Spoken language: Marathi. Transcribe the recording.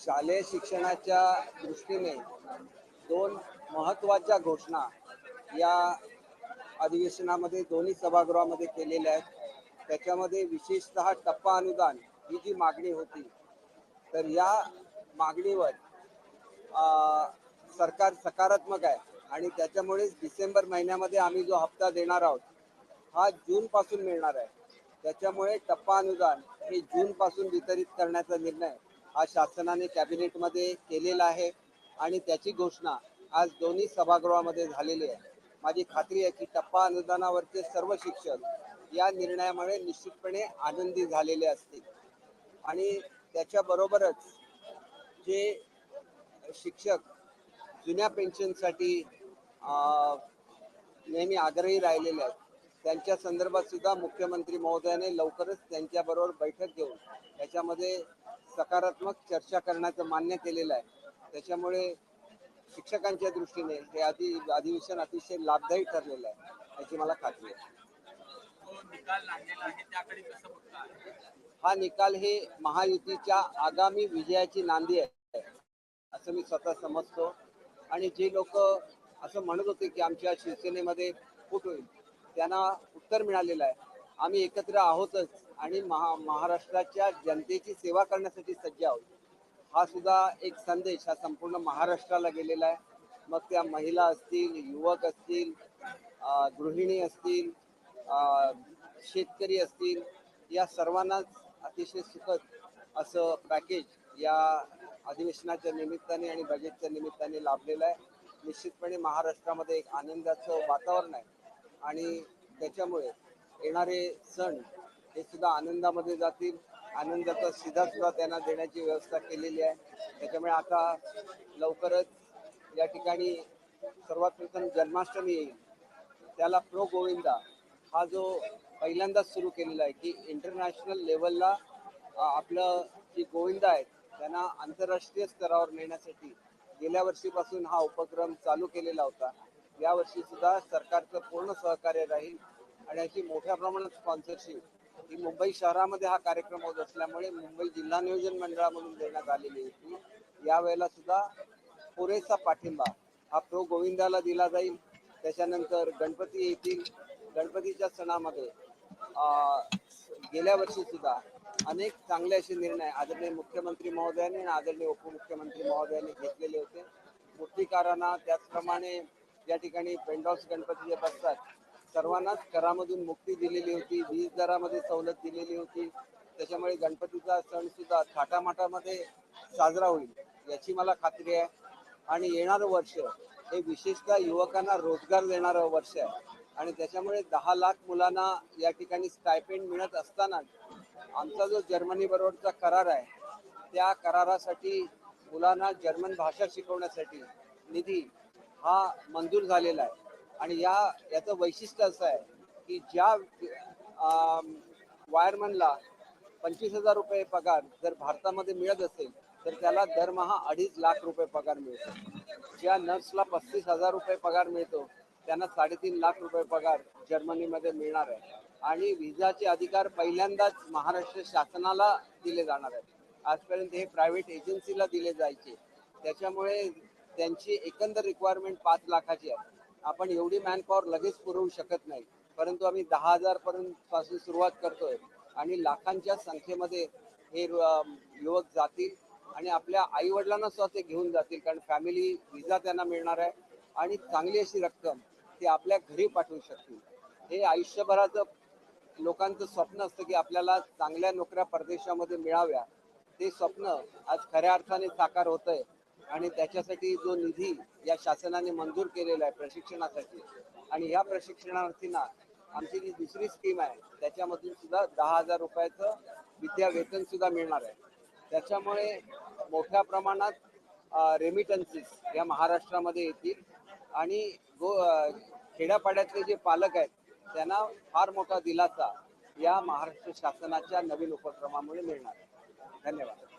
शालेय शिक्षणाच्या दृष्टीने दोन महत्त्वाच्या घोषणा या अधिवेशनामध्ये दोन्ही सभागृहामध्ये केलेल्या आहेत. त्याच्यामध्ये विशेषतः टप्पा अनुदान ही जी मागणी होती तर या मागणीवर सरकार सकारात्मक आहे आणि त्याच्यामुळेच डिसेंबर महिन्यामध्ये आम्ही जो हप्ता देणार आहोत हा जूनपासून मिळणार आहे. त्याच्यामुळे टप्पा अनुदान हे जूनपासून वितरित करण्याचा निर्णय हा शासनाने कॅबिनेटमध्ये केलेला आहे आणि त्याची घोषणा आज दोन्ही सभागृहामध्ये झालेली आहे. माझी खात्री आहे की टप्पा अनुदानावरचे सर्व शिक्षक या निर्णयामुळे निश्चितपणे आनंदी झालेले असतील. आणि त्याच्याबरोबरच जे शिक्षक जुन्या पेन्शनसाठी नेहमी आग्रही राहिलेले आहेत त्यांच्या संदर्भात सुद्धा मुख्यमंत्री महोदयाने लवकरच त्यांच्याबरोबर बैठक घेऊन त्याच्यामध्ये सकारात्मक चर्चा करण्याचं मान्य केलेलं आहे. त्याच्यामुळे शिक्षकांच्या दृष्टीने हे आधी अधिवेशन अतिशय लाभदायी ठरलेलं आहे याची मला खात्री आहे. हा निकाल हे महायुतीच्या आगामी विजयाची नांदी आहे असं मी स्वतः समजतो. आणि जे लोक असं म्हणत होते की आमच्या शिवसेनेमध्ये फूट होईल त्यांना उत्तर मिळालेलं आहे. आम्ही एकत्र आहोतच आणि महा महाराष्ट्राच्या जनतेची सेवा करण्यासाठी सज्ज आहोत. हा सुद्धा एक संदेश हा संपूर्ण महाराष्ट्राला गेलेला आहे. मग त्या महिला असतील युवक असतील गृहिणी असतील शेतकरी असतील या सर्वांनाच अतिशय सुखद असं पॅकेज या अधिवेशनाच्या निमित्ताने आणि बजेटच्या निमित्ताने लाभलेलं आहे. निश्चितपणे महाराष्ट्रामध्ये एक आनंदाचं वातावरण आहे. आणि त्याच्यामुळे येणारे सण हे सुद्धा आनंदामध्ये जातील. आनंदाचा शिधा सुद्धा त्यांना देण्याची व्यवस्था केलेली आहे. त्याच्यामुळे आता लवकरच या ठिकाणी सर्वात प्रथम जन्माष्टमी येईल. त्याला प्रो गोविंदा हा जो पहिल्यांदाच सुरू केलेला आहे की इंटरनॅशनल लेवलला आपलं जी गोविंदा आहेत त्यांना आंतरराष्ट्रीय स्तरावर नेण्यासाठी गेल्या वर्षीपासून हा उपक्रम चालू केलेला होता. यावर्षी सुद्धा सरकारचं पूर्ण सहकार्य राहील. आणि अशी मोठ्या प्रमाणात स्पॉन्सरशिप ही मुंबई शहरामध्ये हा कार्यक्रम होत असल्यामुळे मुंबई जिल्हा नियोजन मंडळामधून देण्यात आलेली होती. यावेळेला सुद्धा पुरेसा पाठिंबा हा प्रो गोविंदाला दिला जाईल. त्याच्यानंतर गणपती येतील. गणपतीच्या सणामध्ये गेल्या वर्षी सुद्धा अनेक चांगले असे निर्णय आदरणीय मुख्यमंत्री महोदयाने आणि आदरणीय उपमुख्यमंत्री महोदयाने घेतलेले होते. मूर्तिकारांना त्याचप्रमाणे या ठिकाणी पेंडॉल्स गणपती जे बसतात. सर्वांनाच करामधून मुक्ती दिलेली होती वीज दरामध्ये सवलत दिलेली होती. त्याच्यामुळे गणपतीचा सण सुद्धा थाटामाटामध्ये साजरा होईल याची मला खात्री आहे. आणि येणारं वर्ष हे विशेषतः युवकांना रोजगार देणारं वर्ष आहे. आणि त्याच्यामुळे दहा लाख मुलांना या ठिकाणी स्टायपेंड मिळत असतानाच आमचा जो जर्मनी बरोबरचा करार आहे त्या करारासाठी मुलांना जर्मन भाषा शिकवण्यासाठी निधी हा मंजूर झालेला आहे. आणि या याचं वैशिष्ट्य असं आहे की ज्या वायरमनला पंचवीस हजार रुपये पगार जर भारतामध्ये मिळत असेल तर त्याला दरमहा अडीच लाख रुपये पगार मिळतो. ज्या नर्सला पस्तीस हजार रुपये पगार मिळतो त्यांना साडेतीन लाख रुपये पगार जर्मनीमध्ये मिळणार आहे. आणि विजाचे अधिकार पहिल्यांदाच महाराष्ट्र शासनाला दिले जाणार आहेत. आजपर्यंत हे प्रायव्हेट एजन्सीला दिले जायचे. त्याच्यामुळे त्यांची एकंदर रिक्वायरमेंट पाच लाखाची आहे. आपण एवढी मॅनपॉवर लगेच पुरवू शकत नाही. परंतु आम्ही दहा हजार पर्यंत पासून सुरुवात करतोय. आणि लाखांच्या संख्येमध्ये हे युवक जातील आणि आपल्या आई वडिलांना सुद्धा ते घेऊन जातील. कारण फॅमिली विजा त्यांना मिळणार आहे. आणि चांगली अशी रक्कम ते आपल्या घरी पाठवू शकतील. हे आयुष्यभराचं लोकांचं स्वप्न असतं की आपल्याला चांगल्या नोकऱ्या परदेशामध्ये मिळाव्या. ते स्वप्न आज खऱ्या अर्थाने साकार होत आहे आणि त्याच्यासाठी जो निधी या शासनाने मंजूर केलेला आहे प्रशिक्षणासाठी आणि या प्रशिक्षणार्थींना आमची जी दुसरी स्कीम आहे त्याच्यामधून सुद्धा दहा हजार रुपयाचं विद्या वेतन सुद्धा मिळणार आहे. त्याच्यामुळे मोठ्या प्रमाणात रेमिटन्सीस या महाराष्ट्रामध्ये येतील. आणि गो खेड्यापाड्यातले जे पालक आहेत त्यांना फार मोठा दिलासा या महाराष्ट्र शासनाच्या नवीन उपक्रमामुळे मिळणार आहे. धन्यवाद.